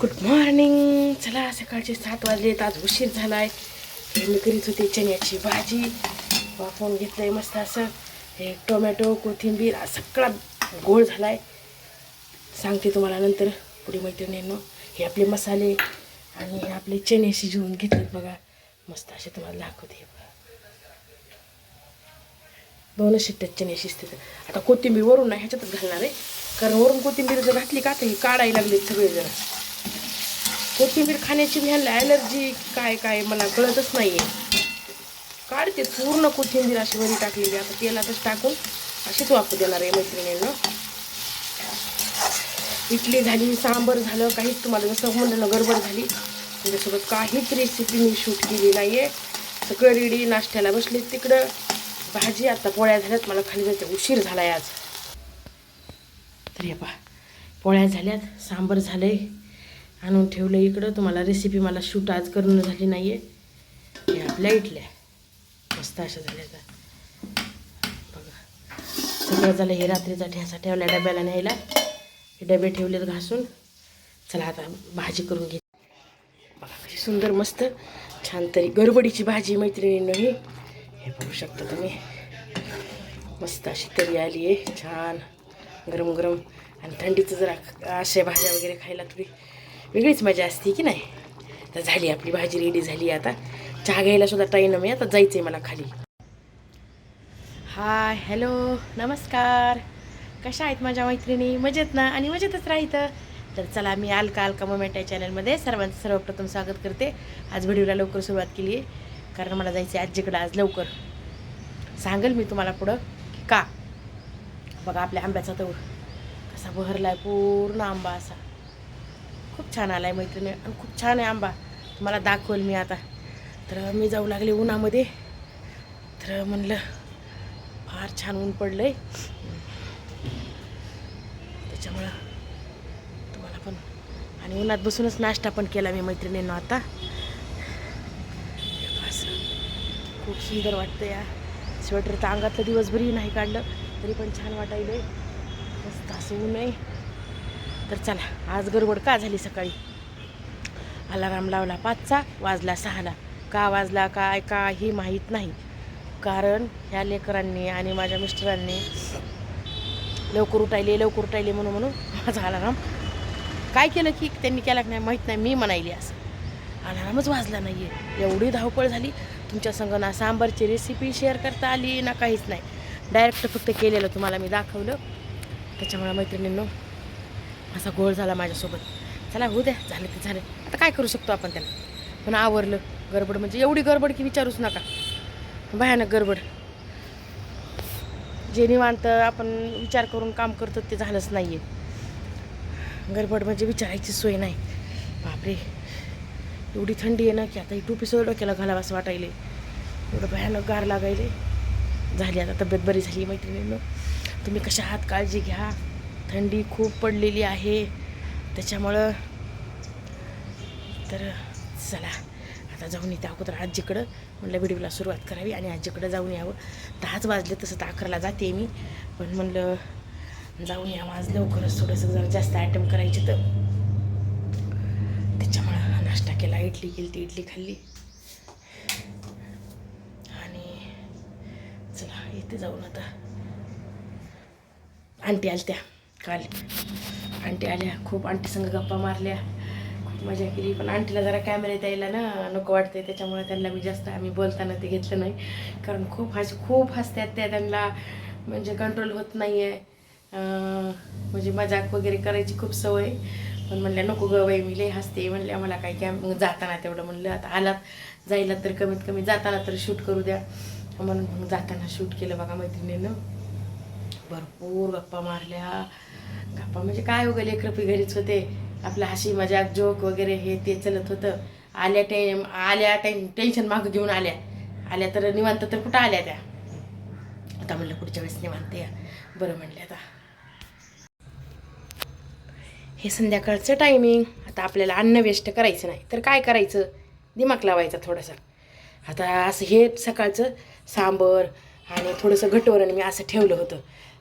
Good morning चला सकाळचे सात वाजलेत आज उशीर झालाय. हे मी करीत होते चण्याची भाजी. वाफवून घेतलंय मस्त असं. हे टोमॅटो कोथिंबीर सगळा गोळ झालाय. सांगते तुम्हाला नंतर पुढे मैत्रिणींनो. हे आपले मसाले आणि हे आपले चणे शिजवून घेतलेत बघा. मस्त असे तुम्हाला दाखवते हे बघा. दोनच शिट्ट्यात चणे शिजतात. आता कोथिंबीर वरून नाही ह्याच्यातच घालणार आहे. कारण वरून कोथिंबीर जर घातली का तर हे काढायला लागले सगळेजण. कोथिंबीर खाण्याची मी ह्यांना ॲलर्जी काय काय मला कळतच नाही आहे काढते पूर्ण कोथिंबीर अशी वरी टाकलेली. आता तेलातच टाकून अशीच वापरू देणार आहे मैत्रिणींना. इडली झाली सांबर झालं काहीच तुम्हाला जसं म्हणलं ना गडबड झाली. त्याच्यासोबत काहीच रेसिपी मी शूट केली नाही आहे सगळं रेडी नाश्त्याला बसले. तिकडं भाजी आता पोळ्या झाल्यात. मला खाली जायचं. उशीर झाला आहे आज. तर हे पहा पोळ्या झाल्यात सांबर झालं आहे आणून ठेवलं इकडं. तुम्हाला रेसिपी मला शूट आज करून झाली नाही आहे हे आपल्या इटल्या मस्त अशा झाल्या आता. बघा. सगळं झालं हे रात्रीचा. ठेसा ठेवला डब्याला न्यायला. हे डबे ठेवलेत घासून. चला आता भाजी करून घे बघा कशी सुंदर मस्त. छान तरी गडबडीची भाजी मैत्रिणींनो ही. हे बघू शकता तुम्ही. मस्त अशी तरी आली आहे. छान. गरम गरम आणि थंडीचं जरा अशा भाज्या वगैरे खायला थोडी वेगळीच मजा असते की नाही? तर झाली आपली भाजी रेडी झाली आता. चहा घ्यायला सुद्धा टाईम मी आता जायचं आहे मला खाली. हाय हॅलो नमस्कार. कशा आहेत माझ्या मैत्रिणी? मजेत ना? आणि मजेतच राहितं. तर चला मी अलका अलका मोमेंट या चॅनलमध्ये सर्वांचं सर्वप्रथम स्वागत करते. आज व्हिडिओला लवकर सुरुवात केली आहे कारण मला जायचं आहे आजीकडं आज लवकर. सांगेल मी तुम्हाला पुढं की का? बघा आपल्या आंब्याचा तो कसा बहरला आहे पूर्ण आंबा असा. खूप छान आला आहे मैत्रिणी आणि खूप छान आहे आंबा. तुम्हाला दाखवेल मी आता. तर मी जाऊ लागले उन्हामध्ये. तर म्हणलं फार छान ऊन पडलं आहे त्याच्यामुळं तुम्हाला पण आणि उन्हात बसूनच नाश्ता पण केला मी मैत्रिणींना आता. खूप सुंदर वाटतं या. स्वेटर तर अंगातलं दिवसभरही नाही काढलं तरी पण छान वाटायलं मस्त असं ऊन आहे. तर चला आज गडबड का झाली सकाळी? अलाराम लावला पाचचा वाजला सहाला. का वाजला काय काही माहीत नाही. कारण ह्या लेकरांनी आणि माझ्या मिस्टरांनी लवकर उठायले लवकर उठायले म्हणून म्हणून माझा अलाराम काय केलं की त्यांनी केला की नाही माहीत नाही मी म्हणायली असं. अलारामच वाजला नाही आहे एवढी धावपळ झाली. तुमच्या संग ना सांबारची रेसिपी शेअर करता आली ना काहीच नाही. डायरेक्ट फक्त केलेलं तुम्हाला मी दाखवलं. त्याच्यामुळे मैत्रिणींनो असा गोळ झाला माझ्यासोबत. चला होऊ द्या झालं ते झालं. आता काय करू शकतो आपण त्याला? पण आवरलं गडबड म्हणजे एवढी गडबड की विचारूच नका. भयानक गडबड. जे निवांत आपण विचार करून काम करतो ते झालंच नाही आहे गडबड म्हणजे विचारायची सोय नाही. बापरे. एवढी थंडी आहे ना की आता ही टोपी सोय डोक्याला घालावं असं वाटायले एवढं भयानक गार लागायले झाली आता तब्येत बरी झाली मैत्रिणींनो. तुम्ही कशा आहात? काळजी घ्या. थंडी खूप पडलेली आहे. त्याच्यामुळं तर चला आता जाऊन येते अगोदर आजीकडं म्हणलं व्हिडिओला सुरुवात करावी आणि आजीकडं जाऊन यावं. दहाच वाजले तसं तर अकराला जाते मी. पण म्हणलं जाऊन यावं आज लवकरच थोडंसं जरा जास्त आयटम करायचे तर. त्याच्यामुळं नाश्ता केला इडली केली ती इडली खाल्ली. आणि चला येते जाऊन आता आंटी आलत्या. काल. आंटी आल्या खूप आंटी संग गप्पा मारल्या. खूप मजा केली. पण आंटीला जरा कॅमेऱ्यात यायला ना नको वाटते त्याच्यामुळे त्यांना मी जास्त आम्ही बोलताना ते घेतलं नाही. कारण खूप हस खूप हसतात त्या त्यांना. म्हणजे कंट्रोल होत नाही आहे म्हणजे मजाक वगैरे करायची खूप सवय. पण म्हणल्या नको ग बाई मी लय हसते. म्हणल्या मला काय कॅम जाताना तेवढं म्हणलं आता आलात. जायला तर कमीत कमी जाताना तर शूट करू द्या. म्हणून जाताना शूट केलं बघा मैत्रिणीनं. भरपूर गप्पा मारल्या. गप्पा म्हणजे काय हो वगैरे लेकरपी घरीच होते. आपलं हसी मजाक जोक वगैरे हे ते चलत होतं. आल्या टाईम आल्या टेन टेन्शन मागं घेऊन आल्या. आल्या तर निवांत तर कुठं आल्या त्या? आता म्हणलं पुढच्या वेळेस निवांत या. बरं म्हणलं आता. हे संध्याकाळचं टायमिंग आता आपल्याला अन्न वेस्ट करायचं नाही. तर काय करायचं? दिमाग लावायचा थोडासा. आता असं हे सकाळचं सांबर आणि थोडंसं घटवरण मी असं ठेवलं होतं.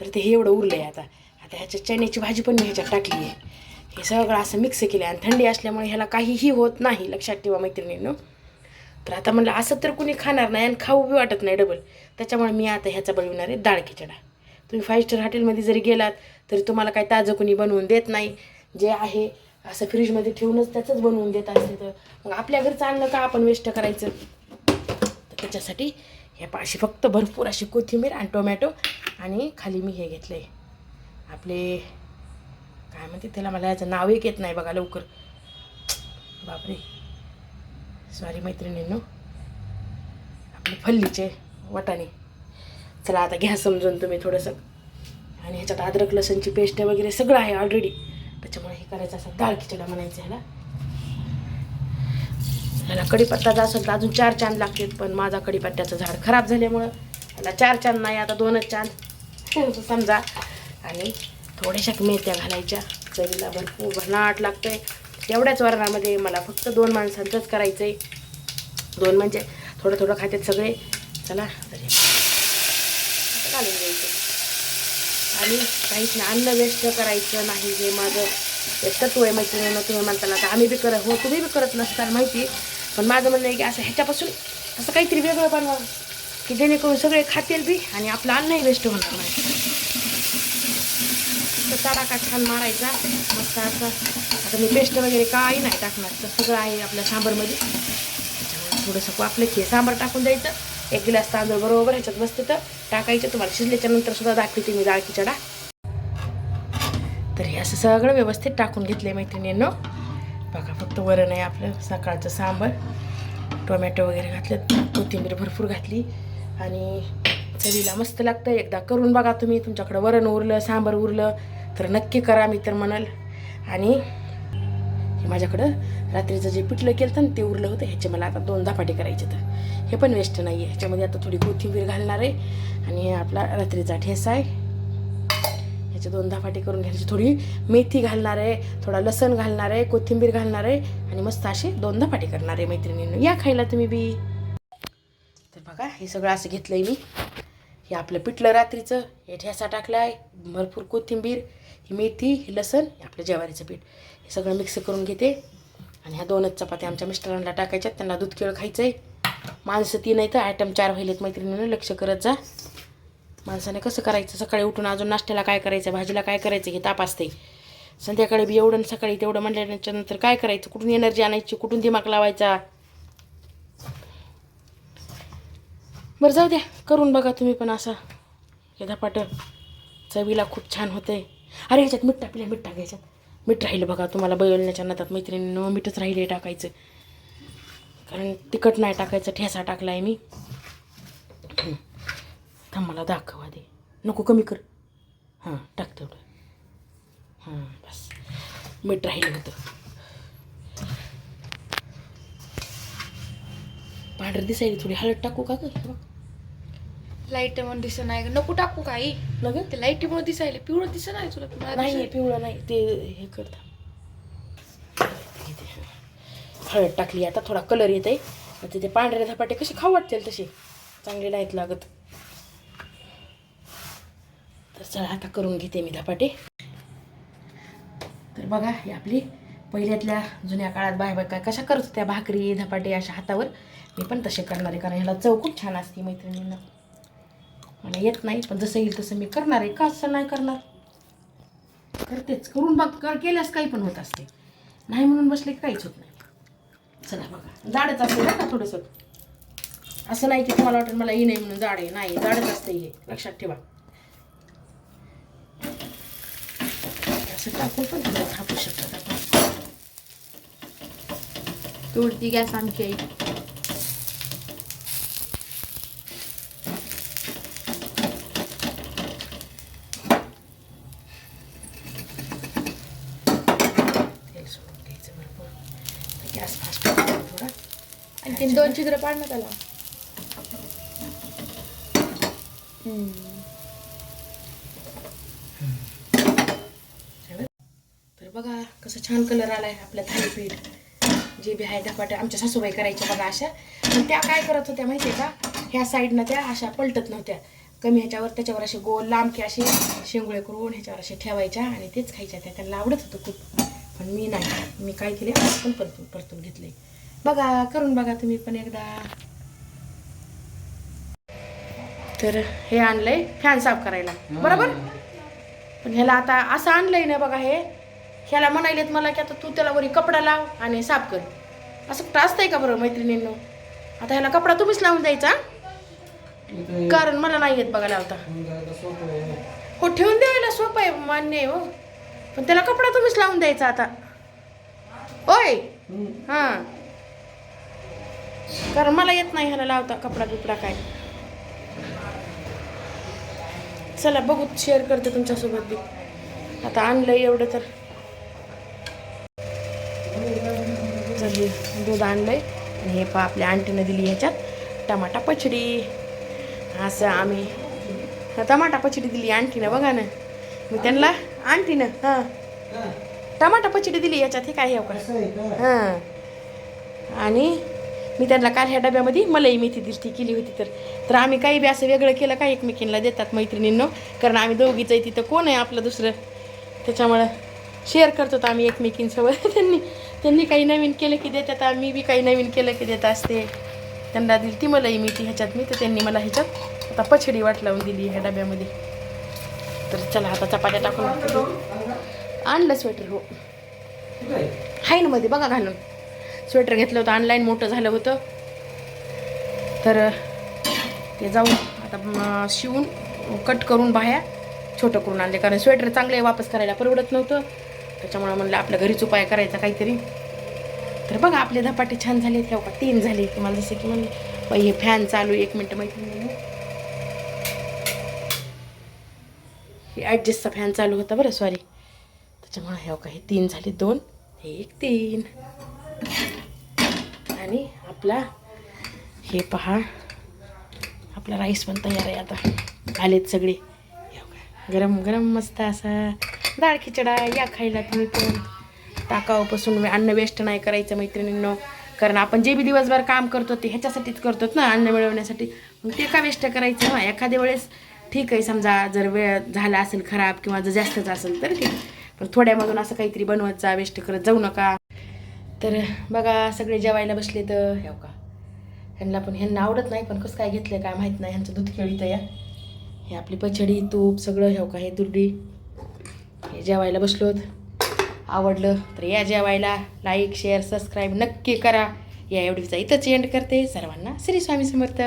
तर ते हे एवढं उरलं आहे आता. आता ह्याच्या चण्याची भाजी पण मी ह्याच्यात टाकली आहे. हे सगळं असं मिक्स केलं आहे आणि थंडी असल्यामुळे ह्याला काहीही होत नाही लक्षात ठेवा मैत्रिणीनं. तर आता म्हणलं असं तर कुणी खाणार नाही आणि खाऊ बी वाटत नाही डबल त्याच्यामुळे मी आता ह्याचा बनवणार आहे डाळ खिचडा. तुम्ही फाईव्ह स्टार हॉटेलमध्ये जरी गेलात तरी तुम्हाला काय ताजं कुणी बनवून देत नाही. जे आहे असं फ्रीजमध्ये ठेवूनच त्याचंच बनवून देत असते तर. मग आपल्या घरचं आणलं का आपण वेस्ट करायचं? तर त्याच्यासाठी ह्या पाशी फक्त भरपूर अशी कोथिंबीर आणि टोमॅटो आणि खाली मी हे घेतलं आहे आपले काय म्हणते त्याला मला याचं नाव एक येत नाही बघा लवकर. बापरे. सॉरी मैत्रिणींनो. आपले फल्लीचे वाटाणे. चला आता घ्या समजून तुम्ही थोडंसं. आणि ह्याच्यात अद्रक लसणची पेस्ट वगैरे सगळं आहे ऑलरेडी त्याच्यामुळे हे करायचं असं दाळ खिचडा म्हणायचं ह्याला. ह्याला कडीपत्ताचा असेल तर अजून चार चांद लागतात पण माझा कढीपत्त्याचं झाड खराब झाल्यामुळं. ह्याला चार चांद नाही आता दोनच चांद. समजा. आणि थोड्याशा मेथ्या घालायच्या. चवीला भरपूर भरनाट आहे एवढ्याच वर्णामध्ये मला फक्त दोन माणसांचंच करायचं आहे दोन म्हणजे थोडं थोडं खातात सगळे. चला तरी घालून द्यायचं आणि काहीच नाही अन्न वेस्ट करायचं नाही हे माझं. एक तत्व आहे मैत्रिणीनं तुम्ही म्हणताना तर आम्ही बी करत हो तुम्ही बी करत नसताल माहिती पण माझं म्हणणं आहे की असं ह्याच्यापासून असं काहीतरी वेगळं बनवा. की जेणेकरून सगळे खातील बी आणि आपलं अन्नही वेस्ट होणार नाही. तर तडाखा छान मारायचा. मस्त असं. आता मी पेस्ट वगैरे काही नाही टाकणार. तर सगळं आहे आपल्या सांबारमध्ये. त्याच्यामुळे थोडंसं आपलं की सांबार टाकून द्यायचं. एक गिलास तांदूळ बरोबर ह्याच्यात मस्त तर टाकायचं. तुम्हाला शिजल्याच्या नंतर सुद्धा दाखवते मी डाळ खिचडा. तर हे असं सगळं व्यवस्थित टाकून घेतलं आहे मैत्रिणींनो. बघा फक्त वरण आहे आपलं सकाळचं सांबर टोमॅटो वगैरे घातलं कोथिंबीर भरपूर घातली आणि चवीला मस्त लागतं एकदा करून बघा तुम्ही तुमच्याकडं वरण उरलं सांबर उरलं तर नक्की करा मी तर म्हणाल. आणि माझ्याकडं रात्रीचं जे पिठलं केलं ना ते उरलं होतं ह्याचे मला आता दोन धपाटे करायचे तर हे पण वेस्ट नाही आहे ह्याच्यामध्ये आता थोडी कोथिंबीर घालणार आहे आणि हे आपला रात्रीचा ठेसा आहे. ह्याचे दोन धपाटे करून घ्यायची. थोडी मेथी घालणार आहे थोडा लसण घालणार आहे कोथिंबीर घालणार आहे आणि मस्त असे दोन धपाटे करणार आहे मैत्रिणींनी. या खायला तुम्ही बी. तर बघा हे सगळं असं घेतलं आहे मी. हे आपलं पिठलं रात्रीचं हे ठेसा टाकला आहे भरपूर कोथिंबीर ही मेथी ही लसण हे आपलं ज्वारीचं पीठ. हे सगळं मिक्स करून घेते. आणि ह्या दोनच चपात्या आमच्या मिस्टरांना टाकायच्यात त्यांना दूध केळं खायचं आहे माणसं तीन नाही तर आयटम चार व्हायलेत मैत्रिणीनं लक्ष करत जा. माणसाने कसं करायचं? सकाळी उठून अजून नाश्त्याला काय करायचं? भाजीला काय करायचं हे ताप असते संध्याकाळी बी एवढं सकाळी तेवढं म्हटल्याच्या नंतर काय करायचं? कुठून एनर्जी आणायची? कुठून दिमाग लावायचा? बरं जाऊ द्या. करून बघा तुम्ही पण असं. हे धपाट. चवीला खूप छान होते अरे ह्याच्यात मीठ टाकल्या. मीठ टाकायच्यात मीठ राहिलं बघा तुम्हाला. बैलण्याच्या नंतर मैत्रिणीनं मीठच राहिले टाकायचं. कारण तिखट नाही टाकायचं. ठेसा टाकला आहे मी. थांब मला दाखवा दे. नको कमी कर. हां टाक तेवढं. हां बस. मीठ राहिलं होतं. पांढरं दिसायला थोडी हळद टाकू का गं? लाइट म्हणून दिसत नाही ग. नको टाकू काही. न गं ते लाईटी म्हणून दिसायला पिवळं दिसत नाही तुला. नाही पिवळं नाही. ते हे करता हळद टाकली. आता थोडा कलर येत आहे आता ते पांढरे धपाटे कसे खाऊ वाटतील तसे? चांगले नाहीत लागत. तर चला आता करून घेते मी धपाटे. तर बघा ही आपली पहिल्यातल्या जुन्या काळात बाय बाय कशा करत होत्या भाकरी धपाटे अशा हातावर. मी पण तसे करणार आहे कारण ह्याला चव खूप छान असते मैत्रिणींना. मला येत नाही पण जसं येईल तसं मी करणार आहे. का असं नाही करणार? करतेच. करून बघ कर केल्यास काही पण होत असते. नाही म्हणून बसले काहीच होत नाही. चला बघा. जाडच असते बरं का थोडंसं? असं नाही की तुम्हाला वाटेल मला ही नाही म्हणून जाड आहे नाही जाडच असते हे. लक्षात ठेवा. असं टाकून पण थोडं थापू शकतात आपण तोडती गॅस आमची आई तेल सोडून घ्यायचं भरपूर. गॅस फास्ट थोडा. आणि ते दोन छिद्र पाड ना त्याला तर बघा कसं छान कलर आलाय आपल्या थालीपीठ. जे बी आहे धपाटे आमच्या सासूबाई करायच्या बघा अशा. पण त्या काय करत होत्या माहिती आहे का? ह्या साईडनं त्या अशा पलटत नव्हत्या. कमी ह्याच्यावर त्याच्यावर असे गोल लांबके असे शेंगुळे करून ह्याच्यावर असे ठेवायच्या आणि तेच खायच्या त्या. त्यांना आवडत होतं खूप. पण मी नाही. मी काय केले? पण परतून परतून घेतले बघा करून बघा तुम्ही पण एकदा. तर हे आणलंय फॅन साफ करायला. बरोबर? पण ह्याला आता असं आणलंय ना बघा हे ह्याला म्हणायलेत मला की आता तू त्याला वरी कपडा लाव आणि साफ कर. असं कुठं असतंय का बरं मैत्रिणींनो? आता ह्याला कपडा तुम्हीच लावून द्यायचा कारण मला नाही येत बघा लावता हो ठेवून द्यायला सोपं आहे मान्य आहे हो. पण त्याला कपडा तुम्हीच लावून द्यायचा आता. ओय! हां. कारण मला येत नाही ह्याला लावता कपडा बिपडा काय. चला बघू शेअर करते तुमच्यासोबत बी. आता आणलं एवढं तर. झाली दूध आणलंय. आणि हे पा आपल्या आंटीनं दिली ह्याच्यात टमाटा पचडी असं आम्ही हा, टमाटा पचडी दिली आंटीनं बघा ना. मी त्यांना आंटीनं हां. टमाटा पचडी दिली याच्यात हे काय आहे का? हां. आणि मी त्यांना काल ह्या डब्यामध्ये मलाई मेथी दिसती केली होती तर. तर आम्ही काही बी असं वेगळं केलं का एकमेकींना देतात मैत्रिणींनो? कारण आम्ही दोघीच आहे तिथं कोण आहे आपलं दुसरं? त्याच्यामुळं शेअर करतो आम्ही एकमेकींसोबत त्यांनी त्यांनी काही नवीन केलं की देतात. आम्ही बी काही नवीन केलं की देत असते. त्यांना दिली ती मलाही मी ती ह्याच्यात. मी तर त्यांनी मला ह्याच्यात आता पछडी वाट लावून दिली ह्या डब्यामध्ये. तर चला आता चपात्या टाकून आणलं स्वेटर हो. हाय ना मध्ये बघा घालून. स्वेटर घेतलं होतं ऑनलाईन मोठं झालं होतं. तर ते जाऊन आता शिवून कट करून बाह्या छोटं करून आणले. कारण स्वेटर चांगले वापस करायला परवडत नव्हतं. त्याच्यामुळे म्हणलं आपल्या घरीच उपाय करायचा काहीतरी. तर बघा आपले धपाटे छान झाले आहेत का हो तीन झाले तुम्हाला जसं की म्हणलं हे फॅन चालू आहे, एक मिनटं माहिती नाही हे ॲडजस्टचा फॅन चालू होता बरं सॉरी त्याच्यामुळे हे हो का हे तीन झाले दोन. हे एक तीन. आणि आपला हे पहा. आपला राईस पण तयार आहे आता. आलेत सगळे. हो गरम गरम मस्त असा डाळ खिचडा या खायला तुम्ही पण टाकावपासून अन्न वेस्ट नाही करायचं मैत्रिणींनो. कारण आपण जे बी दिवसभर काम करतो ते ह्याच्यासाठीच करतो ना अन्न मिळवण्यासाठी. मग ते का वेस्ट करायचं? ना एखाद्या वेळेस ठीक आहे समजा जर वेळ झाला असेल खराब किंवा जर जास्तच असेल तर ठीक पण थोड्यामधून असं काहीतरी बनवत जा वेस्ट करत जाऊ नका. तर बघा सगळे जेवायला बसले तर हे हो का? ह्यांना पण ह्यांना आवडत नाही पण कसं काय घेतलं काय माहीत नाही ह्यांचं दूध खेळीत या. हे आपली पचडी तूप सगळं हे हो का हे दुर्डी हे जेवायला बसलोत आवडलं तर या जेवायला. लाईक शेअर सबस्क्राईब नक्की करा. या एवढीचा इथंच एंड करते. सर्वांना श्री स्वामी समर्थ.